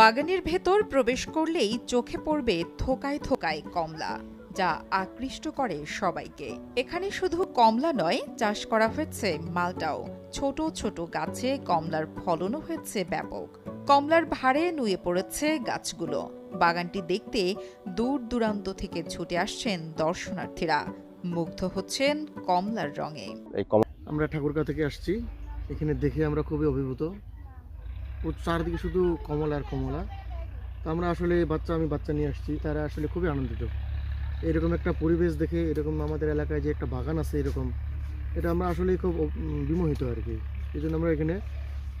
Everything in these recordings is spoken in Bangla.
বাগানের ভেতর প্রবেশ করলেই চোখে পড়বে থোকায় থোকায় কমলা যা আকৃষ্ট করে সবাইকে। এখানে শুধু কমলা নয় চাষ করা হয়েছে মালটাও। ছোট ছোট গাছে কমলার ফলনও হয়েছে ব্যাপক। কমলার ভারে নুয়ে পড়েছে গাছগুলো। বাগানটি দেখতে দূর দূরান্ত থেকে ছুটে আসছেন দর্শনার্থীরা। মুগ্ধ হচ্ছেন কমলার রঙে। আমরা ঠাকুরগাঁ থেকে আসছি। এখানে দেখে আমরা খুবই অভিভূত। চারদিকে শুধু কমলা আর কমলা। তো আমরা আসলে বাচ্চা, আমি বাচ্চা নিয়ে আসছি। তারা আসলে খুবই আনন্দিত। এরকম একটা পরিবেশ দেখে, এরকম আমাদের এলাকায় যে একটা বাগান আছে এরকম, এটা আমরা আসলে খুব বিমোহিত আর কি। এই জন্য আমরা এখানে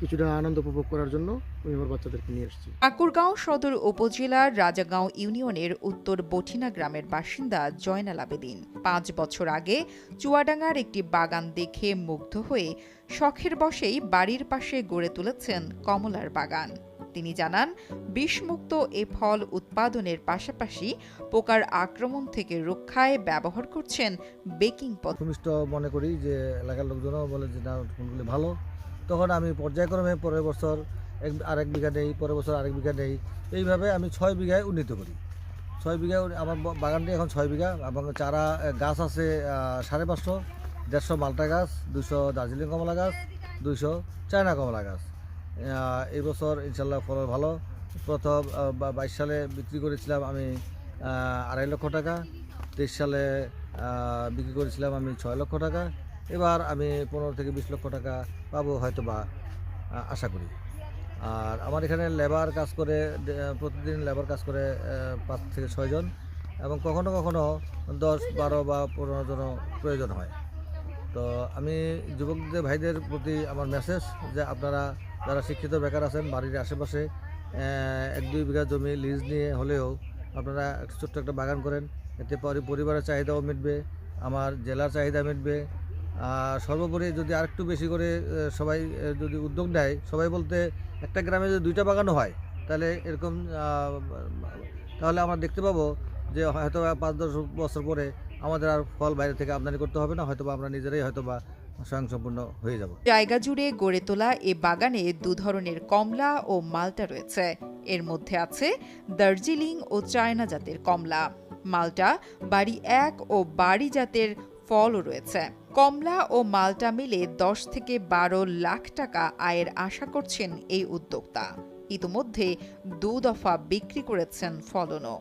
কিছুটা আনন্দ উপভোগ করার জন্য আমি আমার বাচ্চাদেরকে নিয়ে আসছি ঠাকুরগাঁও সদর উপজেলার রাজাগাঁও ইউনিয়নের উত্তর বঠিনা গ্রামের বাসিন্দা জয়নাল আবেদিন পাঁচ বছর আগে চুয়াডাঙ্গার একটি বাগান দেখে মুগ্ধ হয়ে শখের বশেই বাড়ির পাশে গড়ে তুলেছেন কমলার বাগান। তিনি জানান বিষমুক্ত এ ফল উৎপাদনের পাশাপাশি পোকার আক্রমণ থেকে রক্ষায় ব্যবহার করছেন বেকিং পদ্ধতি মনে করি যে এলাকার লোকজনও বলে যে না ফোনগুলি ভালো। তখন আমি পর্যায়ক্রমে পরের বছর এক, আরেক বিঘা নেই, পরের বছর আরেক বিঘা নেই। এইভাবে আমি ছয় বিঘায় উন্নীত করি। ছয় বিঘা আমার বাগানটি এখন ছয় বিঘা এবং চারা গাছ আছে সাড়ে পাঁচশো, দেড়শো মালটা গাছ দুশো দার্জিলিং কমলা গাছ, দুইশো চায়না কমলা গাছ। এই বছর ইনশাল্লাহ ফলন ভালো। প্রথম বাইশ সালে বিক্রি করেছিলাম আমি আড়াই লক্ষ টাকা, তেইশ সালে বিক্রি করেছিলাম আমি ছয় লক্ষ টাকা। এবার আমি পনেরো থেকে বিশ লক্ষ টাকা পাবো হয়তো বা আশা করি। আর আমার এখানে লেবার কাজ করে প্রতিদিন লেবার কাজ করে পাঁচ থেকে ছয়জন এবং কখনো কখনো দশ, বারো বা পনেরো জনও প্রয়োজন হয়। তো আমি যুবকদের ভাইদের প্রতি আমার মেসেজ যে আপনারা যারা শিক্ষিত বেকার আছেন, বাড়ির আশেপাশে এক দুই বিঘা জমি লিজ নিয়ে হলেও আপনারা ছোট্ট একটা বাগান করেন। এতে পরি- পরিবারের চাহিদাও মিটবে, আমার জেলার চাহিদা মিটবে সর্বোপরি যদি আরেকটু বেশি করে সবাই যদি উদ্যোগ নেয়, সবাই বলতে একটা গ্রামে যদি দুইটা বাগানও হয়, তাহলে এরকম তাহলে আমরা দেখতে পাবো যে হয়তো পাঁচ দশ বছর পরে আমাদের আর ফল বাইরে থেকে আমদানি করতে হবে না হয়তো আমরা নিজেরাই হয়তো বা স্বয়ংসম্পূর্ণ হয়ে যাব। জায়গা জুড়ে গড়ে তোলা এ বাগানে দু ধরনের কমলা ও মালটা রয়েছে। এর মধ্যে আছে দার্জিলিং ও চায়না জাতের কমলা। মালটা বাড়ি এক ও বাড়ি জাতের ফলও রয়েছে। কমলা ও মালটা মিলে দশ থেকে বারো লাখ টাকা আয়ের আশা করছেন এই উদ্যোক্তা। ইতিমধ্যে দু দফা বিক্রি করেছেন ফলনও।